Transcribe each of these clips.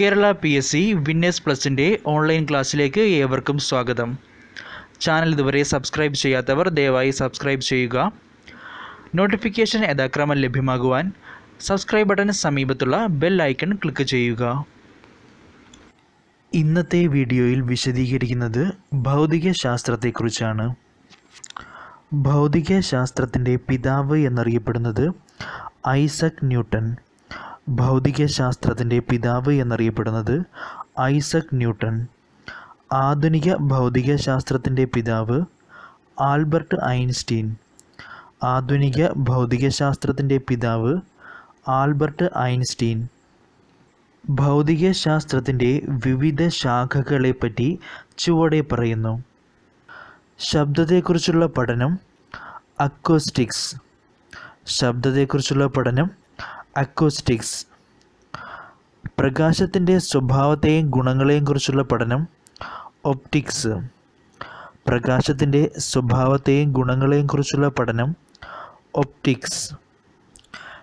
Kerala P S C winners പ്ലസിന്റെ online ക്ലാസ്സിലേക്ക് ഏവർക്കും സ്വാഗതം. ചാനൽ ഇതുവരെ സബ്സ്ക്രൈബ് ചെയ്യാത്തവർ ദയവായി സബ്സ്ക്രൈബ് ചെയ്യുക. നോട്ടിഫിക്കേഷൻ യഥാക്രമം ലഭ്യമാകുവാൻ സബ്സ്ക്രൈബ് ബട്ടന് സമീപത്തുള്ള ബെൽ ഐക്കൺ ക്ലിക്ക് ചെയ്യുക. ഇന്നത്തെ വീഡിയോയിൽ വിശദീകരിക്കുന്നത് ഭൗതിക ശാസ്ത്രത്തെക്കുറിച്ചാണ്. ഭൗതിക ശാസ്ത്രത്തിന്റെ പിതാവ് എന്നറിയപ്പെടുന്നത് ഐസക് ന്യൂട്ടൺ. ഭൗതിക ശാസ്ത്രത്തിന്റെ പിതാവ് എന്നറിയപ്പെടുന്നത് ഐസക് ന്യൂട്ടൺ. ആധുനിക ഭൗതിക ശാസ്ത്രത്തിന്റെ പിതാവ് ആൽബർട്ട് ഐൻസ്റ്റീൻ. ആധുനിക ഭൗതിക ശാസ്ത്രത്തിന്റെ പിതാവ് ആൽബർട്ട് ഐൻസ്റ്റീൻ. ഭൗതിക ശാസ്ത്രത്തിന്റെ വിവിധ ശാഖകളെപ്പറ്റി ചുവടെ പറയുന്നു. ശബ്ദത്തെക്കുറിച്ചുള്ള പഠനം അക്കോസ്റ്റിക്സ് ശബ്ദത്തെക്കുറിച്ചുള്ള പഠനം അക്കോസ്റ്റിക്സ് പ്രകാശത്തിന്റെ സ്വഭാവത്തെയും ഗുണങ്ങളെയും കുറിച്ചുള്ള പഠനം. ഒപ്റ്റിക്സ് പ്രകാശത്തിന്റെ സ്വഭാവത്തെയും ഗുണങ്ങളെയും കുറിച്ചുള്ള പഠനം. ഒപ്റ്റിക്സ്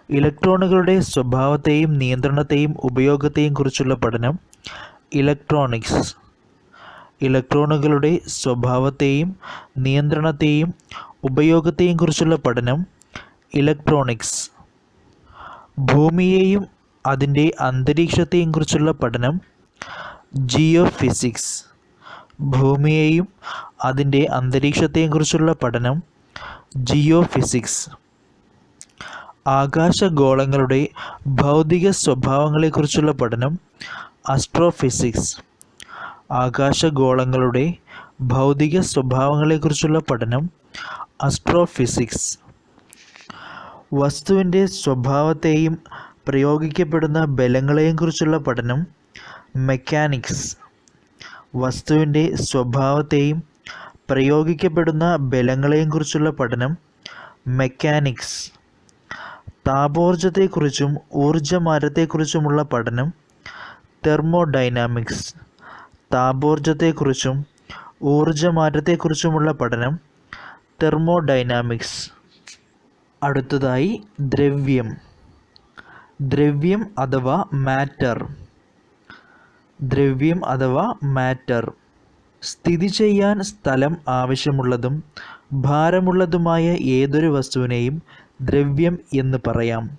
ഇലക്ട്രോണുകളുടെ സ്വഭാവത്തെയും നിയന്ത്രണത്തെയും ഉപയോഗത്തെയും കുറിച്ചുള്ള പഠനം. ഇലക്ട്രോണിക്സ് ഇലക്ട്രോണുകളുടെ സ്വഭാവത്തെയും നിയന്ത്രണത്തെയും ഉപയോഗത്തെയും കുറിച്ചുള്ള പഠനം. ഇലക്ട്രോണിക്സ് ഭൂമിയെയും അതിന്റെ അന്തരീക്ഷത്തെയും കുറിച്ചുള്ള പഠനം ജിയോ ഫിസിക്സ് ഭൂമിയെയും അതിന്റെ അന്തരീക്ഷത്തെയും കുറിച്ചുള്ള പഠനം ജിയോ ഫിസിക്സ് ആകാശഗോളങ്ങളുടെ ഭൗതിക സ്വഭാവങ്ങളെക്കുറിച്ചുള്ള പഠനം അസ്ട്രോഫിസിക്സ്. ആകാശഗോളങ്ങളുടെ ഭൗതിക സ്വഭാവങ്ങളെക്കുറിച്ചുള്ള പഠനം അസ്ട്രോഫിസിക്സ്. വസ്തുവിന്റെ സ്വഭാവത്തെയും പ്രയോഗിക്കപ്പെടുന്ന ബലങ്ങളെയും കുറിച്ചുള്ള പഠനം മെക്കാനിക്സ്. വസ്തുവിന്റെ സ്വഭാവത്തെയും പ്രയോഗിക്കപ്പെടുന്ന ബലങ്ങളെയും കുറിച്ചുള്ള പഠനം മെക്കാനിക്സ്. താപോർജത്തെക്കുറിച്ചും ഊർജമാരത്തെക്കുറിച്ചുമുള്ള പഠനം തെർമോഡൈനാമിക്സ്. താപോർജത്തെക്കുറിച്ചും ഊർജമാറ്റത്തെക്കുറിച്ചുമുള്ള പഠനം തെർമോഡൈനാമിക്സ്. അടുത്തതായി ദ്രവ്യം. ദ്രവ്യം അഥവാ മാറ്റർ. ദ്രവ്യം അഥവാ മാറ്റർ. സ്ഥിതി ചെയ്യാൻ സ്ഥലം ആവശ്യമുള്ളതും ഭാരമുള്ളതുമായ ഏതൊരു വസ്തുവിനെയും ദ്രവ്യം എന്ന് പറയാം.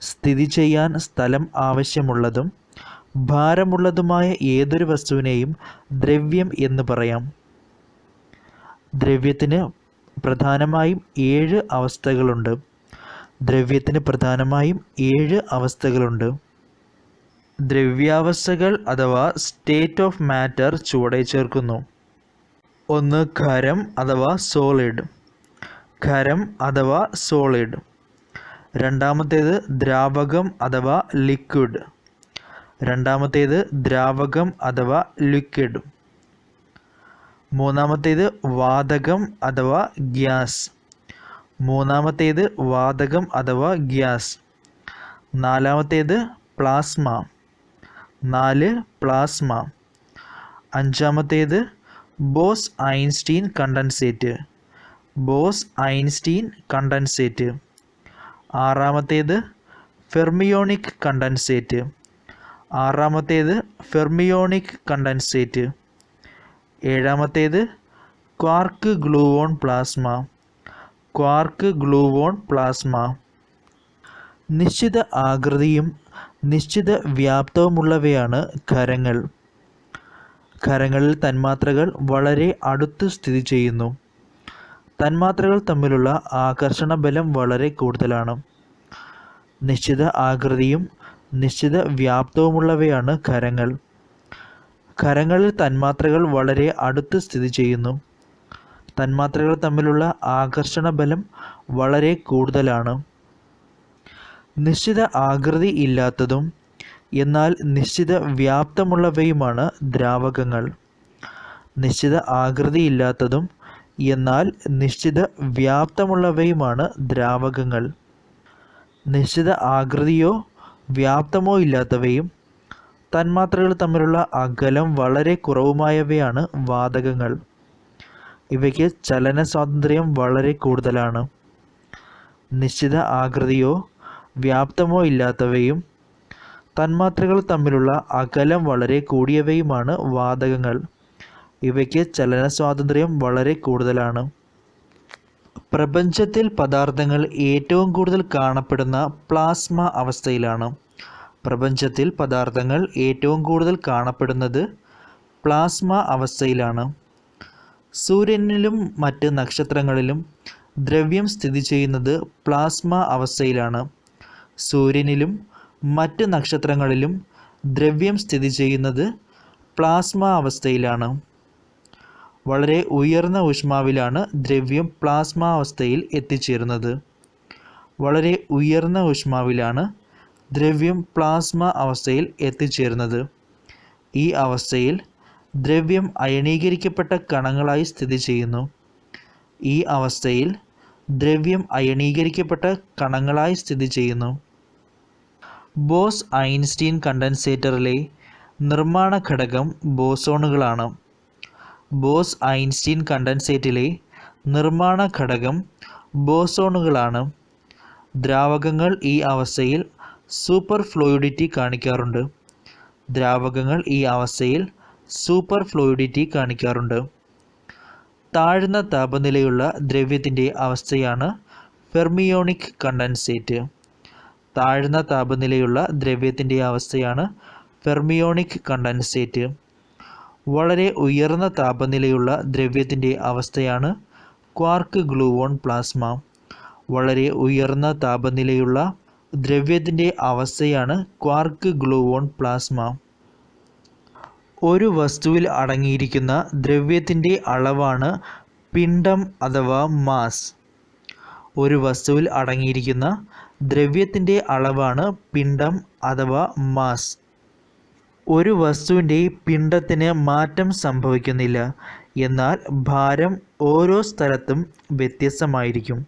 സ്ഥിതി ചെയ്യാൻ സ്ഥലം ആവശ്യമുള്ളതും ഭാരമുള്ളതുമായ ഏതൊരു വസ്തുവിനെയും ദ്രവ്യം എന്ന് പറയാം. ദ്രവ്യത്തിന് പ്രധാനമായും ഏഴ് അവസ്ഥകളുണ്ട്. ദ്രവ്യത്തിന് പ്രധാനമായും ഏഴ് അവസ്ഥകളുണ്ട്. ദ്രവ്യാവസ്ഥകൾ അഥവാ സ്റ്റേറ്റ് ഓഫ് മാറ്റർ ചുവടെ ചേർക്കുന്നു. ഒന്ന് ഖരം അഥവാ സോളിഡ് ഖരം അഥവാ സോളിഡ് രണ്ടാമത്തേത് ദ്രാവകം അഥവാ ലിക്വിഡ് രണ്ടാമത്തേത് ദ്രാവകം അഥവാ ലിക്വിഡ് മൂന്നാമത്തേത് വാതകം അഥവാ ഗ്യാസ്. മൂന്നാമത്തേത് വാതകം അഥവാ ഗ്യാസ്. നാലാമത്തേത് പ്ലാസ്മ. നാല് പ്ലാസ്മ. അഞ്ചാമത്തേത് Bose Einstein condensate. Bose Einstein condensate. ആറാമത്തേത് fermionic condensate. ആറാമത്തേത് fermionic condensate. ഏഴാമത്തേത് quark gluon plasma. Quark gluon plasma. നിശ്ചിത ആകൃതിയും നിശ്ചിത വ്യാപ്തവുമുള്ളവയാണ് ഖരങ്ങൾ. ഖരങ്ങളിൽ തന്മാത്രകൾ വളരെ അടുത്ത് സ്ഥിതി ചെയ്യുന്നു. തന്മാത്രകൾ തമ്മിലുള്ള ആകർഷണ ബലം വളരെ കൂടുതലാണ്. നിശ്ചിത ആകൃതിയും നിശ്ചിത വ്യാപ്തവുമുള്ളവയാണ് ഖരങ്ങൾ. ഖരങ്ങളിൽ തന്മാത്രകൾ വളരെ അടുത്ത് സ്ഥിതി ചെയ്യുന്നു. തന്മാത്രകൾ തമ്മിലുള്ള ആകർഷണ ബലം വളരെ കൂടുതലാണ്. നിശ്ചിത ആകൃതി ഇല്ലാത്തതും എന്നാൽ നിശ്ചിത വ്യാപ്തമുള്ളവയുമാണ് ദ്രാവകങ്ങൾ. നിശ്ചിത ആകൃതി ഇല്ലാത്തതും എന്നാൽ നിശ്ചിത വ്യാപ്തമുള്ളവയുമാണ് ദ്രാവകങ്ങൾ. നിശ്ചിത ആകൃതിയോ വ്യാപ്തമോ ഇല്ലാത്തവയും തന്മാത്രകൾ തമ്മിലുള്ള അകലം വളരെ കുറവുമായവയാണ് വാതകങ്ങൾ. ഇവയ്ക്ക് ചലന സ്വാതന്ത്ര്യം വളരെ കൂടുതലാണ്. നിശ്ചിത ആകൃതിയോ വ്യാപ്തമോ ഇല്ലാത്തവയും തന്മാത്രകൾ തമ്മിലുള്ള അകലം വളരെ കൂടിയവയുമാണ് വാതകങ്ങൾ. ഇവയ്ക്ക് ചലന സ്വാതന്ത്ര്യം വളരെ കൂടുതലാണ്. പ്രപഞ്ചത്തിൽ പദാർത്ഥങ്ങൾ ഏറ്റവും കൂടുതൽ കാണപ്പെടുന്ന പ്ലാസ്മ അവസ്ഥയിലാണ്. പ്രപഞ്ചത്തിൽ പദാർത്ഥങ്ങൾ ഏറ്റവും കൂടുതൽ കാണപ്പെടുന്നത് പ്ലാസ്മ അവസ്ഥയിലാണ്. സൂര്യനിലും മറ്റ് നക്ഷത്രങ്ങളിലും ദ്രവ്യം സ്ഥിതി ചെയ്യുന്നത് പ്ലാസ്മ അവസ്ഥയിലാണ്. സൂര്യനിലും മറ്റ് നക്ഷത്രങ്ങളിലും ദ്രവ്യം സ്ഥിതി ചെയ്യുന്നത് പ്ലാസ്മ അവസ്ഥയിലാണ്. വളരെ ഉയർന്ന ഊഷ്മാവിലാണ് ദ്രവ്യം പ്ലാസ്മ അവസ്ഥയിൽ എത്തിച്ചേരുന്നത്. വളരെ ഉയർന്ന ഊഷ്മാവിലാണ് ദ്രവ്യം പ്ലാസ്മ അവസ്ഥയിൽ എത്തിച്ചേരുന്നത്. ഈ അവസ്ഥയിൽ ദ്രവ്യം അയണീകരിക്കപ്പെട്ട കണങ്ങളായി സ്ഥിതി ചെയ്യുന്നു ഈ അവസ്ഥയിൽ ദ്രവ്യം അയണീകരിക്കപ്പെട്ട കണങ്ങളായി സ്ഥിതി ചെയ്യുന്നു ബോസ് ഐൻസ്റ്റീൻ കണ്ടൻസേറ്ററിലെ നിർമ്മാണ ഘടകം ബോസോണുകളാണ്. ബോസ് ഐൻസ്റ്റീൻ കണ്ടൻസേറ്റിലെ നിർമ്മാണ ഘടകം ബോസോണുകളാണ്. ദ്രാവകങ്ങൾ ഈ അവസ്ഥയിൽ സൂപ്പർ ഫ്ലൂയിഡിറ്റി കാണിക്കാറുണ്ട്. ദ്രാവകങ്ങൾ ഈ അവസ്ഥയിൽ സൂപ്പർ ഫ്ലൂയിഡിറ്റി കാണിക്കാറുണ്ട്. താഴ്ന്ന താപനിലയുള്ള ദ്രവ്യത്തിന്റെ അവസ്ഥയാണ് ഫെർമിയോണിക് കണ്ടൻസേറ്റ്. താഴ്ന്ന താപനിലയുള്ള ദ്രവ്യത്തിന്റെ അവസ്ഥയാണ് ഫെർമിയോണിക് കണ്ടൻസേറ്റ്. വളരെ ഉയർന്ന താപനിലയുള്ള ദ്രവ്യത്തിന്റെ അവസ്ഥയാണ് ക്വാർക്ക് ഗ്ലൂവോൺ പ്ലാസ്മ. വളരെ ഉയർന്ന താപനിലയുള്ള ദ്രവ്യത്തിന്റെ അവസ്ഥയാണ് ക്വാർക്ക് ഗ്ലൂവോൺ പ്ലാസ്മ. ഒരു വസ്തുവിൽ അടങ്ങിയിരിക്കുന്ന ദ്രവ്യത്തിന്റെ അളവാണ് പിണ്ഡം അഥവാ മാസ്. ഒരു വസ്തുവിൽ അടങ്ങിയിരിക്കുന്ന ദ്രവ്യത്തിന്റെ അളവാണ് പിണ്ഡം അഥവാ മാസ്. ഒരു വസ്തുവിന്റെ പിണ്ഡത്തിന് മാറ്റം സംഭവിക്കുന്നില്ല എന്നാൽ ഭാരം ഓരോ സ്ഥലത്തും വ്യത്യസ്തമായിരിക്കും.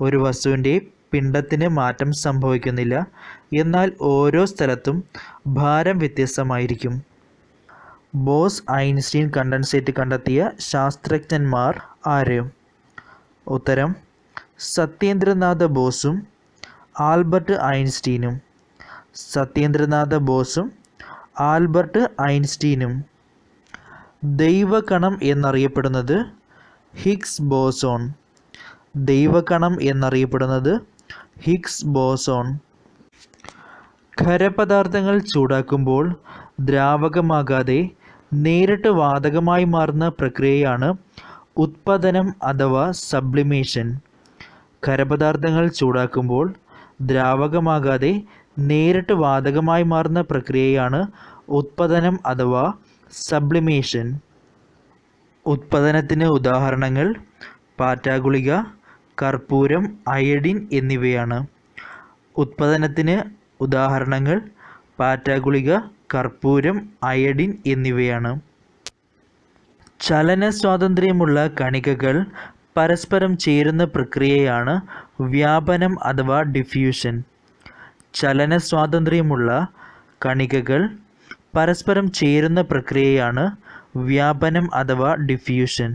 ഒരു വസ്തുവിന്റെ പിണ്ഡത്തിന് മാറ്റം സംഭവിക്കുന്നില്ല. എന്നാൽ ഓരോ സ്ഥലത്തും ഭാരം വ്യത്യസ്തമായിരിക്കും. ബോസ് ഐൻസ്റ്റീൻ കണ്ടൻസേറ്റ് കണ്ടെത്തിയ ശാസ്ത്രജ്ഞന്മാർ ആര്? ഉത്തരം സത്യേന്ദ്രനാഥ ബോസും ആൽബർട്ട് ഐൻസ്റ്റീനും. സത്യേന്ദ്രനാഥ ബോസും ആൽബർട്ട് ഐൻസ്റ്റീനും. ദൈവകണം എന്നറിയപ്പെടുന്നത് ഹിഗ്സ് ബോസോൺ. ദൈവകണം എന്നറിയപ്പെടുന്നത് ഹിഗ്സ് ബോസോൺ. ഖരപദാർത്ഥങ്ങൾ ചൂടാക്കുമ്പോൾ ദ്രാവകമാകാതെ നേരിട്ട് വാതകമായി മാറുന്ന പ്രക്രിയയാണ് ഉത്പതനം അഥവാ സബ്ലിമേഷൻ. ഖരപദാർത്ഥങ്ങൾ ചൂടാക്കുമ്പോൾ ദ്രാവകമാകാതെ നേരിട്ട് വാതകമായി മാറുന്ന പ്രക്രിയയാണ് ഉത്പതനം അഥവാ സബ്ലിമേഷൻ. ഉത്പതനത്തിന് ഉദാഹരണങ്ങൾ പാറ്റാഗുളിക കർപ്പൂരം അയഡിൻ എന്നിവയാണ്. ഉത്പാദനത്തിന് ഉദാഹരണങ്ങൾ പാറ്റാഗുളിക കർപ്പൂരം അയഡിൻ എന്നിവയാണ്. ചലന സ്വാതന്ത്ര്യമുള്ള കണികകൾ പരസ്പരം ചേരുന്ന പ്രക്രിയയാണ് വ്യാപനം അഥവാ ഡിഫ്യൂഷൻ ചലന സ്വാതന്ത്ര്യമുള്ള കണികകൾ പരസ്പരം ചേരുന്ന പ്രക്രിയയാണ് വ്യാപനം അഥവാ ഡിഫ്യൂഷൻ